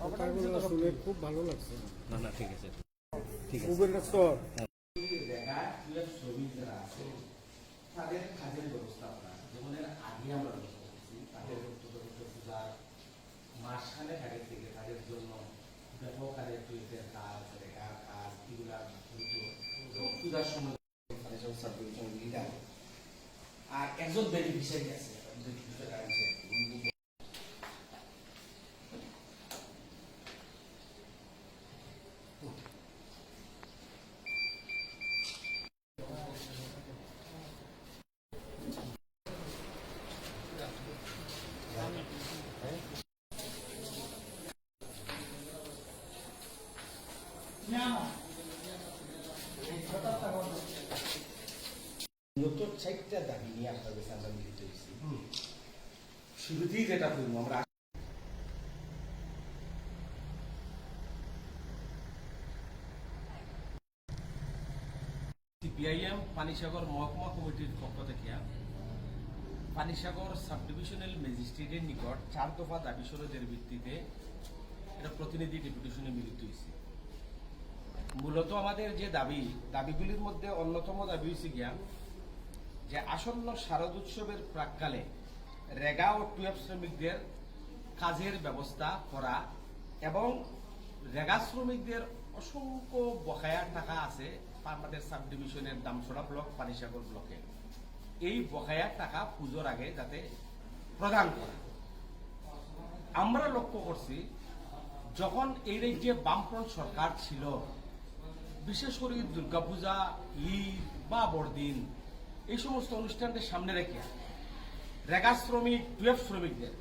কথাগুলো শুনে খুব ভালো লাগছে। না না ঠিক আছে। ঠিক আছে। আছে তাদের কাজের ব্যবস্থাপনা যেমন এর আগে আমরা করছি তাদের পূজার মাসখানেক আগে থেকে তাদের জন্য ব্যাপক হারে টুয়েলভের কাজ রেখার কাজ এগুলা পূজার সময় লিডার আর একজন বেনিফিশিয়ারি আছে নতুন চারটা দাবি নিয়ে আপনার কাছে আমরা মিলিত হয়েছি। শুরুতেই যেটা করব আমরা সিপিআইএম পানিসাগর মহকুমা কমিটির পক্ষ থেকে পানিসাগর সাব ডিভিশনাল ম্যাজিস্ট্রেটের নিকট চার দফা দাবি সরোজের ভিত্তিতে এটা প্রতিনিধি ডেপুটেশনে মিলিত হয়েছে। মূলত আমাদের যে দাবি, দাবিগুলির মধ্যে অন্যতম দাবি হয়েছে গিয়া যে আসন্ন শারদ উৎসবের প্রাককালে রেগা ও টুয়েলভ শ্রমিকদের কাজের ব্যবস্থা করা এবং রেগা শ্রমিকদের অসংখ্য বকেয়া টাকা আছে আমাদের সাব ডিভিশনের দামছড়া ব্লক, পানিসাগর ব্লকে। এই বকেয়া টাকা পুজোর আগে যাতে প্রদান করা। আমরা লক্ষ্য করছি, যখন এই রাজ্যে বামফ্রন্ট সরকার ছিল বিশেষ করে দুর্গাপূজা ঈদ বা বড়দিন, এই সমস্ত অনুষ্ঠানকে সামনে রেখে রেগা শ্রমিক, টুয়েলভ শ্রমিকদের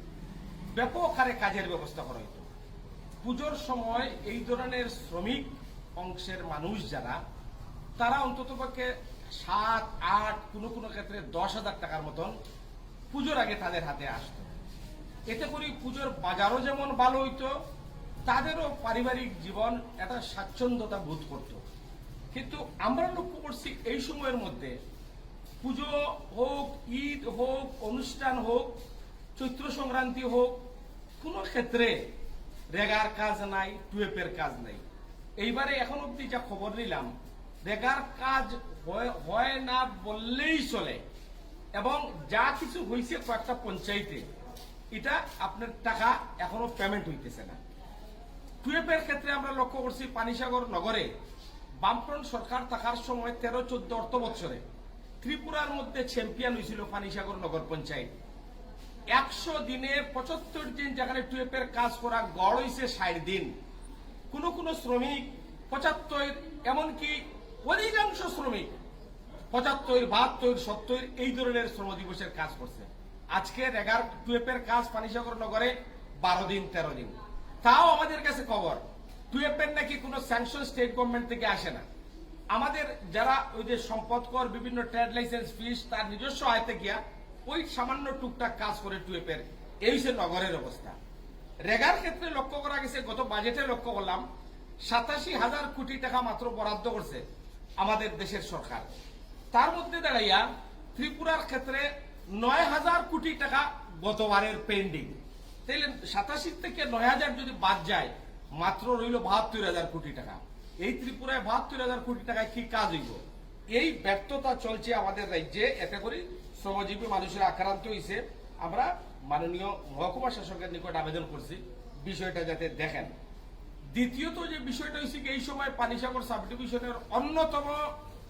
ব্যাপক হারে কাজের ব্যবস্থা করা হইত পুজোর সময় এই ধরনের শ্রমিক অংশের মানুষ যারা, তারা অন্ততপক্ষে সাত, আট, কোনো কোনো ক্ষেত্রে দশ হাজার টাকার মতন পুজোর আগে তাদের হাতে আসতো। এতে করে পুজোর বাজারও যেমন ভালো হইতো, তাদেরও পারিবারিক জীবন একটা স্বাচ্ছন্দ্যতা বোধ করত। কিন্তু আমরা লক্ষ্য করছি এই সময়ের মধ্যে পুজো হোক, ঈদ হোক, অনুষ্ঠান হোক, চৈত্র সংক্রান্তি হোক, কোনো ক্ষেত্রে রেগার কাজ নাই, টুয়েপের কাজ নাই। এইবারে এখন অব্দি যা খবর নিলাম, রেগার কাজ হয়- না বললেই চলে। এবং যা কিছু হয়েছে কয়েকটা পঞ্চায়েতে, এটা আপনার টাকা এখনও পেমেন্ট হইতেছে না। টুয়েপের ক্ষেত্রে আমরা লক্ষ্য করছি পানিসাগর নগরে বামফ্রন্ট সরকার থাকার সময় তেরো, চোদ্দ অর্থ বৎসরে ত্রিপুরার মধ্যে চ্যাম্পিয়ন হয়েছিল পানিসাগর নগর পঞ্চায়েত। একশো দিনে পঁচাত্তর দিন যেখানে টুয়েপের কাজ করা গড় হয়েছে ষাট দিন। কোন কোন শ্রমিক পঁচাত্তর, এমনকি অধিকাংশ শ্রমিক পঁচাত্তর, বাহাত্তর, সত্তর এই ধরনের শ্রম দিবসের কাজ করছে। আজকে রেগার টুয়েপের কাজ পানিসাগর নগরে বারো দিন, তেরো দিন। তাও আমাদের কাছে খবর টুয়েপের নাকি কোনো স্যাংশন স্টেট গভর্নমেন্ট থেকে আসে না। আমাদের যারা ওই যে সম্পদ কর বিভিন্ন ট্রেড লাইসেন্স ফিস তার নিজস্ব আয়তে গিয়া ওই সামান্য টুকটাক কাজ করে টুয়েপের এই হচ্ছে নগরের অবস্থা। রেগার ক্ষেত্রে লক্ষ্য করা গেছে, গত বাজেটে লক্ষ্য করলাম, সাতাশি হাজার কোটি টাকা মাত্র বরাদ্দ করছে আমাদের দেশের সরকার। তার মধ্যে দাঁড়াইয়া ত্রিপুরার ক্ষেত্রে নয় হাজার কোটি টাকা গতবারের পেন্ডিং তাইলে সাতাশি থেকে নয় হাজার যদি বাদ যায় মাত্র রইল বাহাত্তর হাজার কোটি টাকা। এই ত্রিপুরায় বাহাত্তর হাজার কোটি টাকায় কি কাজ হইব? এই ব্যর্থতা চলছে আমাদের রাজ্যে। এতে করে শ্রমজীবী মানুষের আক্রান্ত হয়েছে আমরা মাননীয় মহকুমা শাসকের নিকট আবেদন করছি বিষয়টা যাতে দেখেন। দ্বিতীয়ত যে বিষয়টা হয়েছে এই সময় পানিসাগর সাব ডিভিশনের অন্যতম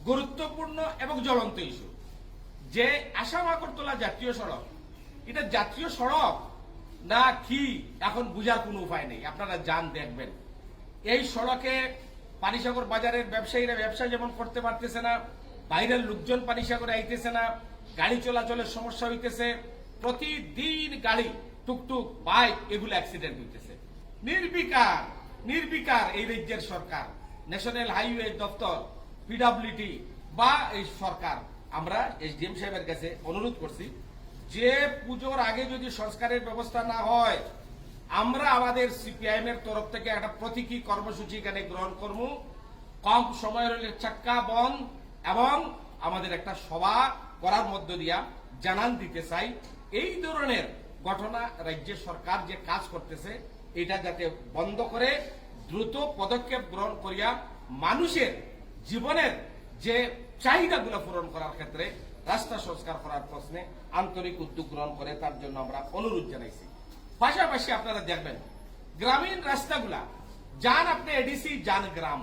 গুরুত্বপূর্ণ এবং জ্বলন্ত ইস্যু যে আসাম আগরতলা জাতীয় সড়ক, এটা জাতীয় সড়ক না কি? এখন বুঝার কোনো উপায় নেই। আপনারা যান, দেখবেন। এই সড়কে পানিসাগর বাজারের ব্যবসায়ীরা ব্যবসা যেমন করতে পারতেছে না, বাইরের লোকজন পানিসাগরে আইতেছে না, গাড়ি চলাচলের সমস্যা হইতেছে, প্রতিদিন গাড়ি, টুকটুক, বাইক, এগুলো অ্যাক্সিডেন্ট হইতেছে। নির্বিকার নির্বিকার এই রাজ্যের সরকার ন্যাশনাল হাইওয়ে দপ্তর পিডাব্লিউটি বা এই সরকার। আমরা এসডিএম সাহেবের কাছে অনুরোধ করছি যে পুজোর আগে যদি সংস্কারের ব্যবস্থা না হয়, আমরা আমাদের সিপিআইএম এর তরফ থেকে একটা প্রতীকী কর্মসূচি এখানে গ্রহণ করব। কম সময় হলে চাক্কা, বন এবং আমাদের একটা সভা করার মধ্য দিয়া জানান দিতে চাই। এই ধরনের ঘটনা রাজ্য সরকার যে কাজ করতেছে, এটা যাতে বন্ধ করে দ্রুত পদক্ষেপ গ্রহণ করিয়া মানুষের জীবনের যে চাহিদাগুলো পূরণ করার ক্ষেত্রে রাস্তা সংস্কার করার প্রশ্নে আন্তরিক উদ্যোগ গ্রহণ করে তার জন্য আমরা অনুরোধ জানাইছি। পাশাপাশি আপনারা দেখবেন, গ্রামীণ রাস্তাগুলা, যান আপনি এডিসি যান গ্রাম,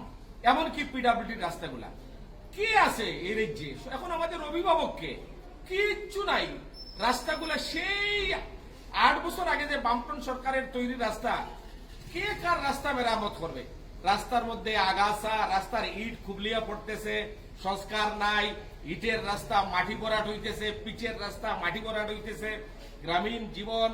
এমনকি পিডাব্লিউডি রাস্তাগুলা। কি আছে এই রাজ্যে এখন আমাদের অভিভাবককে কিচ্ছু নাই। রাস্তাগুলা সেই আট বছর আগে যে বামফ্রন্ট সরকারের তৈরি রাস্তা, কে কার রাস্তা মেরামত করবে? রাস্তার মধ্যে আগাছা, রাস্তার ইট খুবলিয়া পড়তেছে সংস্কার নাই, ইটের রাস্তা মাটি ভরাট হইতেছে, পিচের রাস্তা মাটি ভরাট হইতেছে, গ্রামীণ জীবন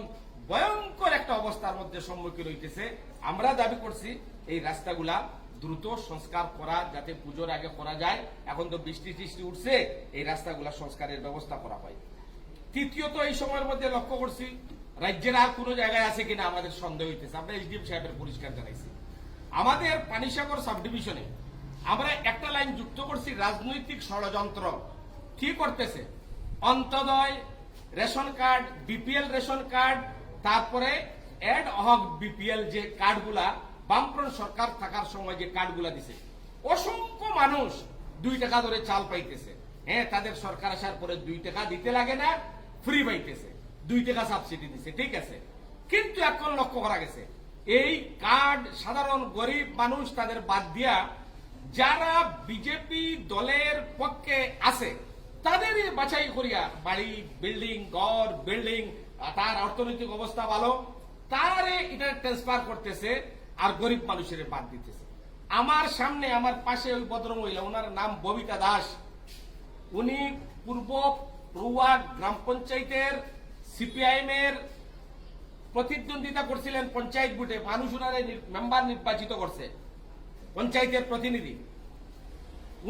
ভয়ঙ্কর একটা অবস্থার মধ্যে সম্মুখীন হইতেছে। আমরা দাবি করছি এই রাস্তাগুলা দ্রুত সংস্কার করা, যাতে পুজোর আগে করা যায়। এখন তো বৃষ্টি টিষ্টি উঠছে, এই রাস্তাগুলা সংস্কারের ব্যবস্থা করা হয়। তৃতীয়ত, এই সময়ের মধ্যে লক্ষ্য করছি, রাজ্যের আর কোনো জায়গায় আছে কিনা আমাদের সন্দেহ হইতেছে। আমরা এসডিএম সাহেবের পরিষ্কার জানাইছি। আমাদের পানিসাগর সাব ডিভিশনে আমরা একটা লাইন যুক্ত করছি, রাজনৈতিক ষড়যন্ত্র। কি করতেছে? Antyodaya ration card, BPL ration card, তারপরে এড হক বিপিএল যে কার্ডগুলা, বামফ্রন্ট সরকার থাকার সময় যে কার্ডগুলা দিছে। অসংখ্য মানুষ দুই টাকা ধরে চাল পাইতেছে। হ্যাঁ তাদের সরকার আসার পরে দুই টাকা দিতে লাগে না ফ্রি পাইতেছে। দুই টাকা সাবসিডি দিছে, ঠিক আছে? কিন্তু এখন লক্ষ্য করা গেছে, এই কার্ড সাধারণ গরিব মানুষ তাদের বাদ দিয়া যারা বিজেপি দলের পক্ষে আছে তাদের বাছাই করিয়া বাড়ি, বিল্ডিং, ঘর, বিল্ডিং তার অর্থনৈতিক অবস্থা ভালো, তারে এটা ট্রান্সফার করতেছে আর গরিব মানুষের বাদ দিতেছে। আমার সামনে আমার পাশে ওই ভদ্রমহিলা, ওনার নাম ববিতা দাস। উনি পূর্ব রুয়া গ্রাম পঞ্চায়েতের সিপিআইএম এর প্রতিদ্বন্দ্বিতা করছিলেন পঞ্চায়েত বুটে মানুষ উনারে নির- মেম্বার নির্বাচিত করছে। পঞ্চায়েতের প্রতিনিধি।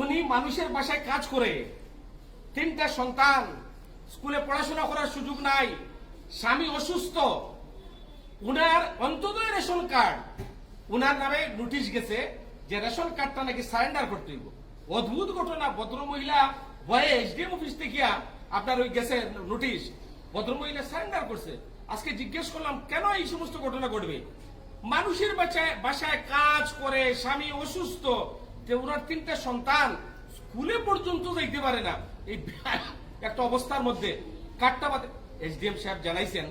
উনি মানুষের বাসায় কাজ করে। তিনটা সন্তান, স্কুলে পড়াশোনা করার সুযোগ নাই, স্বামী অসুস্থ। উনার অন্তদয় রেশন কার্ড, উনার নামে নোটিশ গেছে যে রেশন কার্ডটা নাকি সারেন্ডার করতে হইব। অদ্ভুত ঘটনা, ভদ্রমহিলা ভয়ে এসডিএম অফিস থেকে আপনার ওই গেছে নোটিশ। ভদ্রমহিলা সারেন্ডার করছে। আজকে জিজ্ঞেস করলাম, কেন এই সমস্ত ঘটনা ঘটবে? মানুষের বাসায় বাসায় কাজ করে, স্বামী অসুস্থ ওনার তিনটা সন্তান স্কুলে পর্যন্ত যাইতে পারে না। এই একটা অবস্থার মধ্যে কাটটা এসডিএম সাহেব জানাইছেন,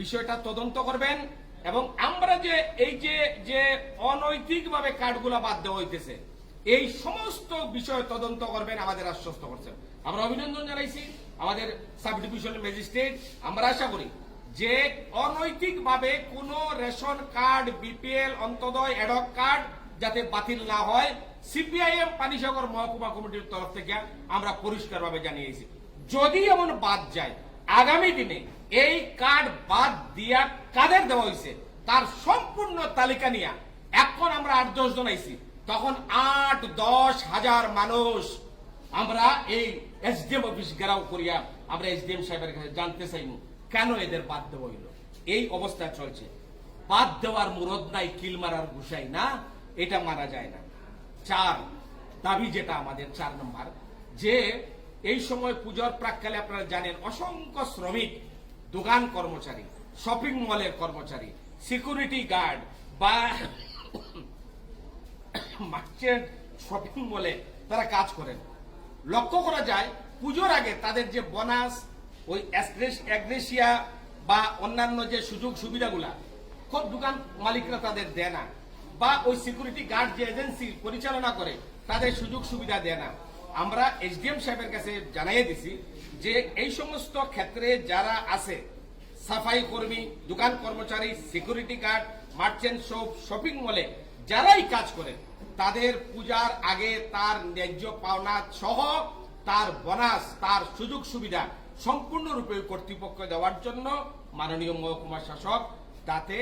বিষয়টা তদন্ত করবেন এবং আমরা যে এই যে যে অনৈতিকভাবে কার্ডগুলা বাদ দেওয়া হইতেছে, এই সমস্ত বিষয় তদন্ত করবেন আমাদের আশ্বস্ত করছেন। আমরা অভিনন্দন জানাইছি আমাদের সাব ডিভিশন ম্যাজিস্ট্রেট। আমরা আশা করি যে অনৈতিকভাবে কোন ration card, BPL, Antyodaya ad hoc card যাতে বাতিল না হয়, সিপিআইএম, পানিসাগর মহকুমা কমিটির তরফ থেকে আমরা পরিষ্কারভাবে জানিয়েছি। যদি এমন বাদ যায়, আগামী দিনে এই কার্ড বাদ দিয়া কাদের দেওয়া হয়েছে তার সম্পূর্ণ তালিকা নিয়ে এখন আমরা আট দশ জন আইছি, তখন আট দশ হাজার মানুষ আমরা এই এসডিএম অফিস গেরাও করিয়া আমরা এসডিএম সাহেবের কাছে জানতে চাইমু। কেন এদের বাদ দেওয়া হইল? এই অবস্থা চলছে। বাদ দেওয়ার মুরদ নাই, কিল মারার ঘুষাই না, এটা মারা যায় না। চার, দাবি যেটা আমাদের, চার নম্বর, যে এই সময় পুজোর প্রাককালে আপনারা জানেন, অসংখ্য শ্রমিক, দোকান কর্মচারী, শপিং মলের কর্মচারী, সিকিউরিটি গার্ড বা মার্চেন্ট শপিং মলে তারা কাজ করেন। লক্ষ্য করা যায়, পুজোর আগে তাদের যে বোনাস ওই অ্যাগ্রেসিয়া বা অন্যান্য যে সুযোগ সুবিধাগুলা খুব দোকান মালিকরা তাদের দেয় না। বা ওই সিকিউরিটি গার্ড যে এজেন্সি পরিচালনা করে, তাদের সুযোগ সুবিধা দেয় না। আমরা এসডিএম সাহেবের কাছে জানাইয়ে দিছি যে এই সমস্ত ক্ষেত্রে যারা আছে, সাফাই কর্মী, দোকান কর্মচারী security guard merchant shop shopping মলে যারাই কাজ করে, তাদের পূজার আগে তার ন্যায্য পাওনা সহ তার বোনাস তার সুযোগ সুবিধা সম্পূর্ণরূপে কর্তৃপক্ষ দেওয়ার জন্য মাননীয় মহকুমা শাসক তাতে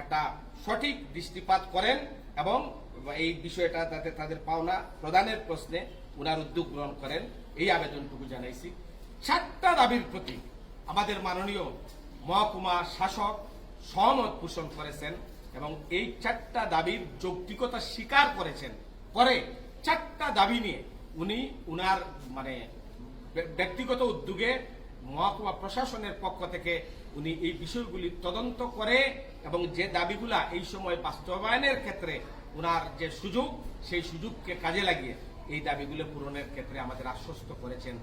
একটা সঠিক দৃষ্টিপাত করেন এবং এই বিষয়টা যাতে তাদের পাওনা প্রদানের প্রশ্নে উনার উদ্যোগ গ্রহণ করেন। এই আবেদনটুকু জানাইছি। চারটা দাবির প্রতি আমাদের মাননীয় মহকুমা শাসক সহমত পোষণ করেছেন এবং এই চারটা দাবির যৌক্তিকতা স্বীকার করেছেন। করে চারটা দাবি নিয়ে উনি উনার মানে ব্যক্তিগত উদ্যোগে মহকুমা প্রশাসনের পক্ষ থেকে উনি এই বিষয়গুলি তদন্ত করে এবং যে দাবিগুলা এই সময় বাস্তবায়নের ক্ষেত্রে ওনার যে সুযোগ, সেই সুযোগকে কাজে লাগিয়ে এই দাবিগুলো পূরণের ক্ষেত্রে আমাদের আশ্বস্ত করেছেন।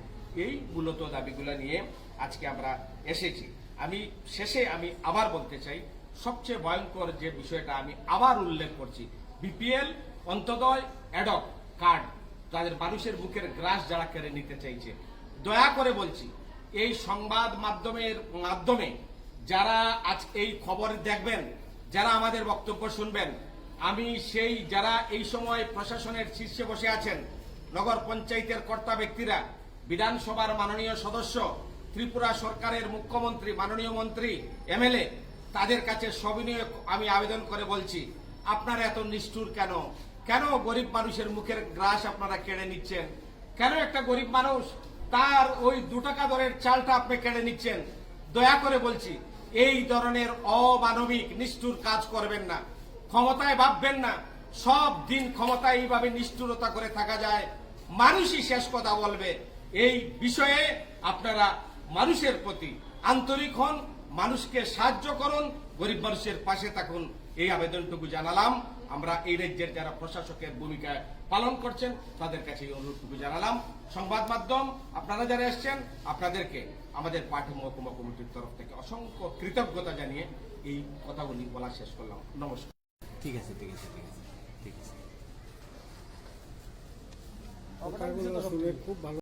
এই মূলত দাবিগুলো নিয়ে আজকে আমরা এসেছি। আমি শেষে আমি আবার বলতে চাই, সবচেয়ে ভয়ঙ্কর যে বিষয়টা আমি আবার উল্লেখ করছি, বিপিএল অন্তদয় অ্যাডক কার্ড তাদের মানুষের বুকের গ্রাস যারা কেড়ে নিতে চাইছে। দয়া করে বলছি এই সংবাদ মাধ্যমের মাধ্যমে যারা আজ এই খবর দেখবেন, যারা আমাদের বক্তব্য শুনবেন, আমি সেই যারা এই সময় প্রশাসনের শীর্ষে বসে আছেন, নগর পঞ্চায়েতের কর্তা ব্যক্তিরা, বিধানসভার মাননীয় সদস্য, ত্রিপুরা সরকারের মুখ্যমন্ত্রী, মাননীয় মন্ত্রী, এমএলএ, তাদের কাছে সবিনয় আমি আবেদন করে বলছি, আপনারা এত নিষ্ঠুর কেন? কেন গরিব মানুষের মুখের গ্রাস আপনারা কেড়ে নিচ্ছেন? কেন একটা গরিব মানুষ তার ওই দু টাকা দরের চালটা আপনি কেড়ে নিচ্ছেন। দয়া করে বলছি, এই ধরনের অমানবিক, নিষ্ঠুর কাজ করবেন না। ক্ষমতায় ভাববেন না। সব দিন ক্ষমতায় এইভাবে নিষ্ঠুরতা করে থাকা যায়। মানুষই শেষ কথা বলবে। এই বিষয়ে আপনারা মানুষের প্রতি আন্তরিক হন, মানুষকে সাহায্য করুন, গরিব মানুষের পাশে থাকুন। এই আবেদনটুকু জানালাম। আমরা এই রাজ্যের যারা প্রশাসকের ভূমিকা পালন করছেন তাদের কাছে এই অনুরোধটুকু জানালাম। সংবাদ মাধ্যম আপনারা যারা এসছেন আপনাদেরকে আমাদের পার্টি মহকুমা কমিটির তরফ থেকে অসংখ্য কৃতজ্ঞতা জানিয়ে এই কথাগুলি বলা শেষ করলাম। নমস্কার। ঠিক আছে ঠিক আছে ঠিক আছে ঠিক আছে। খুব ভালো